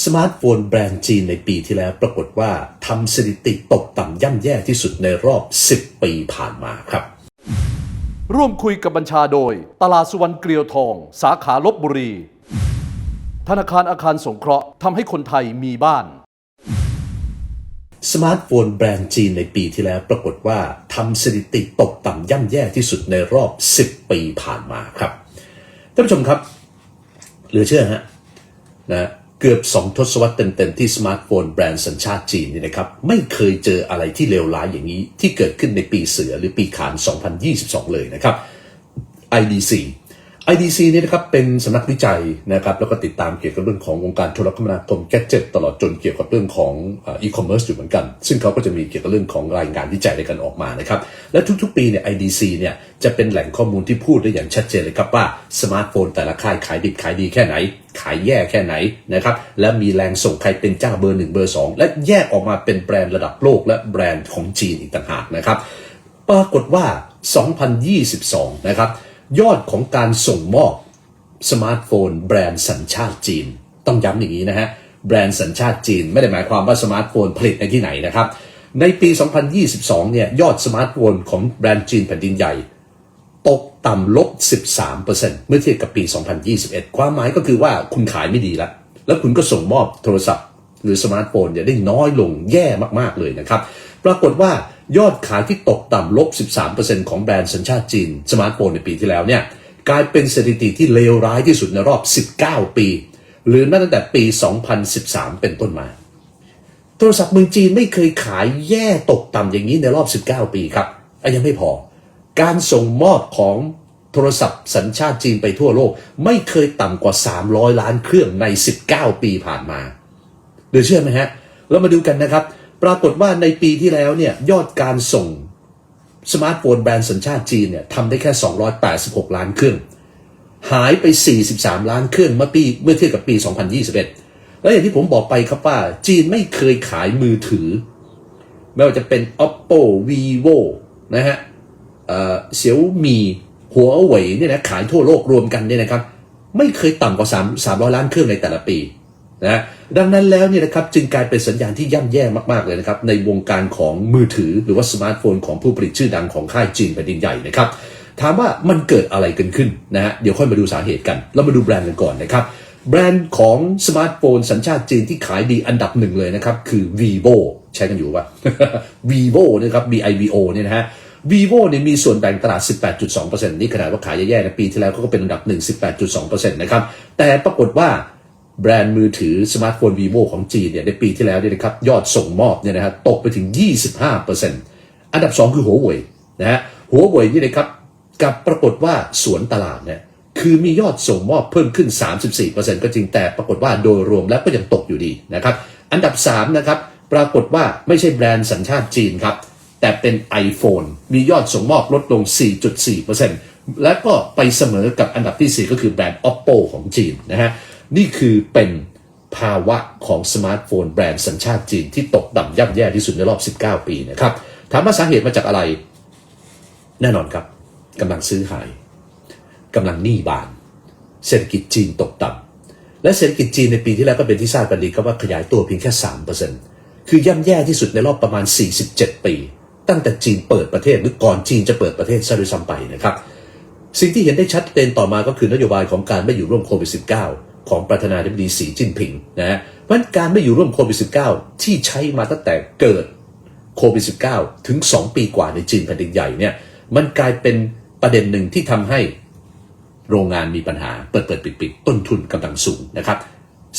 สมาร์ทโฟนแบรนด์จีนในปีที่แล้วปรากฏว่าทำสถิติตกต่ำย่ำแย่ที่สุดในรอบ 10 ปีผ่านมาครับ ร่วมคุยกับบัญชาโดย ตลาดสุวรรณเกลียวทอง สาขาลบบุรี ธนาคารอาคารสงเคราะห์ทำให้คนไทยมีบ้าน สมาร์ทโฟนแบรนด์จีนในปีที่แล้วปรากฏว่าทำสถิติตกต่ำย่ำแย่ที่สุดในรอบ 10 ปีผ่านมาครับท่านผู้ชมครับ เหลือเชื่อฮะนะ เกือบสองทศวรรษเต็มๆที่สมาร์ทโฟนแบรนด์สัญชาติจีนนี่นะครับไม่เคยเจออะไรที่เลวร้ายอย่างนี้ที่เกิดขึ้นในปีเสือหรือปีขาน 2022 เลยนะครับ IDC IDC เนี่ยนะครับเป็นสำนักวิจัยนะครับแล้วก็ติดตามเกี่ยวกับเรื่องของวงการโทรคมนาคมแกจ g ตตลอดจนเกี่ยวกับเรื่องของอีคอมเมิร์ซอยู่เหมือนกัน ซึ่งเขาก็จะมีเกี่ยวกับเรื่องของรายงานวิจัยในการออกมานะครับและทุกๆ ปีเนี่ย IDC เนี่ยจะเป็นแหล่งข้อมูลที่พูดได้อย่างชัดเจนเลยครับว่าสมาร์ทโฟนแต่ละค่ายขายดิบขายดีแค่ไหน ขายแย่แค่ไหนนะครับและมีแรงส่งใครเป็นเจ้าเบอร์หนึ่งเบอร์สองและแยกออกมาเป็นแบรนด์ระดับโลกและแบรนด์ของจีนอีกต่างหากนะครับปรากฏว่า 2022 นะครับ ยอดของการส่งมอบสมาร์ทโฟน แบรนด์สัญชาติจีน ต้องย้ำอย่างนี้นะฮะ แบรนด์สัญชาติจีน ไม่ได้หมายความว่าสมาร์ทโฟนผลิตในที่ไหนนะครับ ในปี 2022 เนี่ยยอดสมาร์ทโฟนของแบรนด์จีนแผ่นดินใหญ่ ตกต่ำลบ 13%เมื่อเทียบกับปี 2021 ความหมายก็คือว่าคุณขายไม่ดีแล้วแล้วคุณก็ส่งมอบโทรศัพท์ หรือสมาร์ทโฟนเนี่ยได้น้อยลงแย่มากๆเลยนะครับ ปรากฏว่า ยอดขายที่ตกต่ำลบ 13%ของแบรนด์สัญชาติจีน สมาร์ทโฟนในปีที่แล้วเนี่ยกลายเป็นสถิติที่เลวร้ายที่สุดในรอบ 19 ปี หรือนับตั้งแต่ปี 2013 เป็นต้นมา โทรศัพท์เมืองจีนไม่เคยขายแย่ตกต่ำอย่างนี้ในรอบ 19 ปีครับอะยังไม่พอ การส่งมอบของโทรศัพท์สัญชาติจีนไปทั่วโลก ไม่เคยต่ำกว่า 300 ล้านเครื่องใน 19 ปีผ่านมา เดี๋ยวเชื่อไหมฮะเรามาดูกันนะครับ ปรากฏว่าในปีที่แล้วเนี่ยยอดการส่งสมาร์ทโฟนแบรนด์สัญชาติจีนเนี่ยทำได้แค่ 286 ล้านเครื่อง หายไป 43 ล้านเครื่องเมื่อปีเมื่อเทียบกับปี 2021 แล้วอย่างที่ผมบอกไปครับว่า จีนไม่เคยขายมือถือ ไม่ว่าจะเป็น oppo vivo นะฮะเสี่ยวมีหัวเว่ยเนี่ยนะขายทั่วโลกรวมกันเนี่ยนะครับ ไม่เคยต่ำกว่า 3 300 ล้านเครื่องในแต่ละปี นะดังนั้นแล้วเนี่ยนะครับจึงกลายเป็นสัญญาณที่ย่ำแย่มากๆเลยนะครับในวงการของมือถือหรือว่าสมาร์ทโฟนของผู้ผลิตชื่อดังของค่ายจีนแผ่นดินใหญ่นะครับถามว่ามันเกิดอะไรกันขึ้นนะฮะเดี๋ยวค่อยมาดูสาเหตุกัน เรามาดูแบรนด์กันก่อนนะครับแบรนด์ของสมาร์ทโฟนสัญชาติจีนที่ขายดีอันดับหนึ่งเลยนะครับคือ vivo ใช้กันอยู่ป่ะ vivo นะครับ b i v o เนี่ยนะฮะ vivo เนี่ยมีส่วนแบ่งตลาด 18.2%นี่ขนาดว่าขายแย่ๆนะปีที่แล้วก็เป็นอันดับ 1 18.2%นะครับแต่ปรากฏว่า แบรนด์มือถือสมาร์ทโฟน vivo ของจีนเนี่ยในปีที่แล้วเนี่ยนะครับยอดส่งมอบเนี่ยนะฮะตกไปถึง 25%อันดับ 2 คือหัวเว่ยนะฮะหัวเว่ยนี่นะครับกับปรากฏว่าสวนตลาดเนี่ยคือมียอดส่งมอบเพิ่มขึ้น 34%ก็จริงแต่ปรากฏว่าโดยรวมแล้วก็ยังตกอยู่ดีนะครับอันดับ3นะครับปรากฏว่าไม่ใช่แบรนด์สัญชาติจีนครับแต่เป็น iPhone มียอดส่งมอบลดลง 4.4%และก็ไปเสมอกับอันดับที่ 4 ก็คือแบรนด์ Oppo ของจีนนะฮะ นี่คือเป็นภาวะของสมาร์ทโฟนแบรนด์สัญชาติจีนที่ตกต่ำย่ำแย่ที่สุดในรอบ 19 ปีนะครับถามว่าสาเหตุมาจากอะไร แน่นอนครับกำลังซื้อหายกำลังหนี้บาน เศรษฐกิจจีนตกต่ำและเศรษฐกิจจีนในปีที่แล้วก็เป็นที่ทราบกันดีครับว่าขยายตัวเพียงแค่ 3%คือย่ำแย่ที่สุดในรอบประมาณ 47 ปี ตั้งแต่จีนเปิดประเทศหรือก่อนจีนจะเปิดประเทศซะด้วยซ้ำไปนะครับสิ่งที่เห็นได้ชัดเจนต่อมาก็คือนโยบายของการไม่อยู่ร่วมโควิด -19 ของประธานาธิบดีสีจิ้นผิงนะฮะเพราะการไม่อยู่ร่วมโควิด -19 ที่ใช้มาตั้งแต่เกิดโควิด -19 ถึง 2 ปีกว่าในจีนแผ่นดินใหญ่เนี่ยมันกลายเป็นประเด็นหนึ่งที่ทำให้โรงงานมีปัญหาเปิดเปิดปิดปิดต้นทุนกำลังสูงนะครับ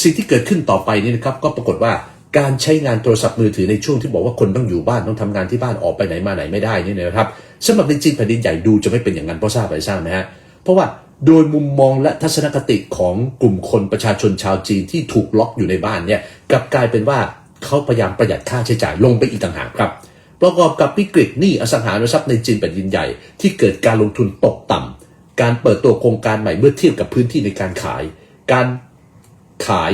สิ่งที่เกิดขึ้นต่อไปนี่นะครับก็ปรากฏว่าการใช้งานโทรศัพท์มือถือในช่วงที่บอกว่าคนต้องอยู่บ้านต้องทำงานที่บ้านออกไปไหนมาไหนไม่ได้นี่นะครับสำหรับในจีนแผ่นดินใหญ่ดูจะไม่เป็นอย่างนั้นเพราะทราบไปทราบไหมฮะเพราะว่า โดยมุมมองและทัศนคติของกลุ่มคนประชาชนชาวจีนที่ถูกล็อกอยู่ในบ้านเนี่ยกลับกลายเป็นว่าเขาพยายามประหยัดค่าใช้จ่ายลงไปอีกต่างหากครับ ประกอบกับวิกฤตหนี้อสังหาริมทรัพย์ในจีนแผ่นดินใหญ่ ที่เกิดการลงทุนตกต่ำการเปิดตัวโครงการใหม่เมื่อเทียบกับพื้นที่ในการขาย การขาย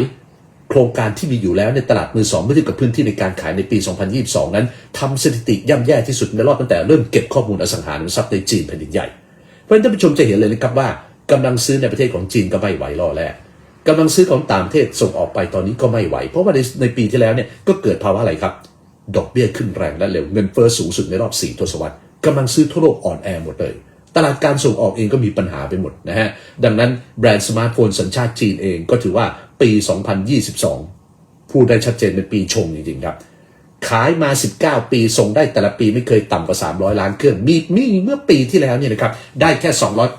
โครงการที่มีอยู่แล้วในตลาดมือสองเมื่อเทียบกับพื้นที่ในการขายในปี 2022 นั้นทำสถิติย่ำแย่ที่สุดในรอบตั้งแต่เริ่มเก็บข้อมูลอสังหาริมทรัพย์ในจีนแผ่นดินใหญ่เพราะฉะนั้นท่านผู้ชมจะเห็นเลยนะครับว่า กำลังซื้อในประเทศของจีนก็ไม่ไหวรอแล้วกำลังซื้อของต่างประเทศส่งออกไปตอนนี้ก็ไม่ไหว เพราะว่าในในปีที่แล้วเนี่ยก็เกิดภาวะอะไรครับ ดอกเบี้ยขึ้นแรงและเร็วเงินเฟ้อสูงสุดในรอบ4ทศวรรษกำลังซื้อทั่วโลกอ่อนแอหมดเลยตลาดการส่งออกเองก็มีปัญหาไปหมดนะฮะ ดังนั้นแบรนด์สมาร์ทโฟนสัญชาติจีนเองก็ถือว่าปี 2022 พูดได้ชัดเจนเป็นปีชงจริงๆครับ ขายมา 19 ปี ส่งได้แต่ละปีไม่เคยต่ำกว่า 300 ล้านเครื่อง มีมีเมื่อปีที่แล้วเนี่ยนะครับ ได้แค่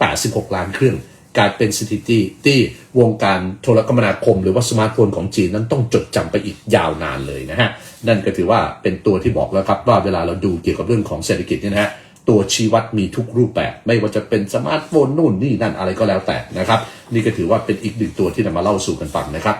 286 ล้านเครื่องกลายเป็นสถิติที่วงการโทรคมนาคม หรือว่าสมาร์ทโฟนของจีนนั้นต้องจดจำไปอีกยาวนานเลยนะฮะ นั่นก็ถือว่าเป็นตัวที่บอกแล้วครับว่าเวลาเราดูเกี่ยวกับเรื่องของเศรษฐกิจเนี่ยนะฮะตัวชี้วัดมีทุกรูปแบบ ไม่ว่าจะเป็นสมาร์ทโฟนนู่นนี่นั่นอะไรก็แล้วแต่นะครับ นี่ก็ถือว่าเป็นอีกหนึ่งตัวที่นำมาเล่าสู่กันฟังนะครับ